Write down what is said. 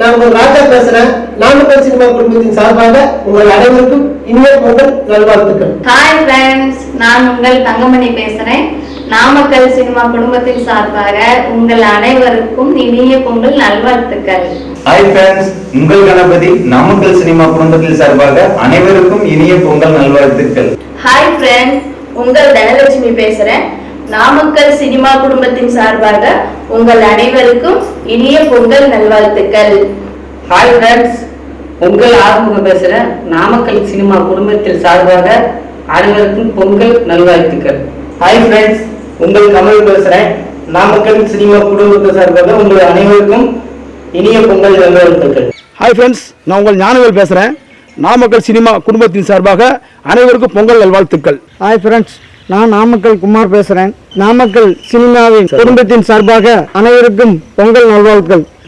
நான் உங்கள் ராஜா பேசுறேன். நாமக்கல் சினிமா குடும்பத்தின் சார்பாக உங்கள் அனைவருக்கும் இனிய பொங்கல் நல்வாழ்த்துக்கள். ஹாய் ஃப்ரெண்ட்ஸ் நான் உங்கள் தங்கமணி பேசுறேன். நாமக்கல் சினிமா குடும்பத்தின் சார்பாக உங்கள் அனைவருக்கும் இனிய பொங்கல் நல்வாழ்த்துக்கள். ஹாய் ஃப்ரெண்ட்ஸ் உங்கள் கணபதி நாமக்கல் சினிமா குடும்பத்தில் சார்பாக அனைவருக்கும் இனிய பொங்கல் நல்வாழ்த்துக்கள். ஹாய் ஃப்ரெண்ட் உங்கள் தனலட்சுமி பேசுறேன். நாமக்கல் சினிமா குடும்பத்தின் சார்பாக உங்கள் அனைவருக்கும் இனிய பொங்கல் நல்வாழ்த்துக்கள். ஹாய் ஃப்ரெண்ட்ஸ் உங்கள் ஆறுமுகம் பேசுகிறேன் நாமக்கல் சினிமா குடும்பத்தில் சார்பாக அனைவருக்கும் பொங்கல் நல்வாழ்த்துக்கள். ஹாய் ஃப்ரெண்ட்ஸ் உங்கள் கமல் பேசுகிறேன் நாமக்கல் சினிமா குடும்பத்தை சார்பாக உங்கள் அனைவருக்கும் இனிய பொங்கல் நல்வாழ்த்துக்கள். ஹாய் ஃப்ரெண்ட்ஸ் நான் உங்கள் ஞானவேல் பேசுகிறேன் நாமக்கல் சினிமா குடும்பத்தின் சார்பாக அனைவருக்கும் பொங்கல் நல்வாழ்த்துக்கள். ஹாய் ஃப்ரெண்ட்ஸ் நான் நாமக்கல் குமார் பேசுகிறேன் நாமக்கல் சினிமாவின் குடும்பத்தின் சார்பாக அனைவருக்கும் பொங்கல் நல்வாழ்த்துக்கள்.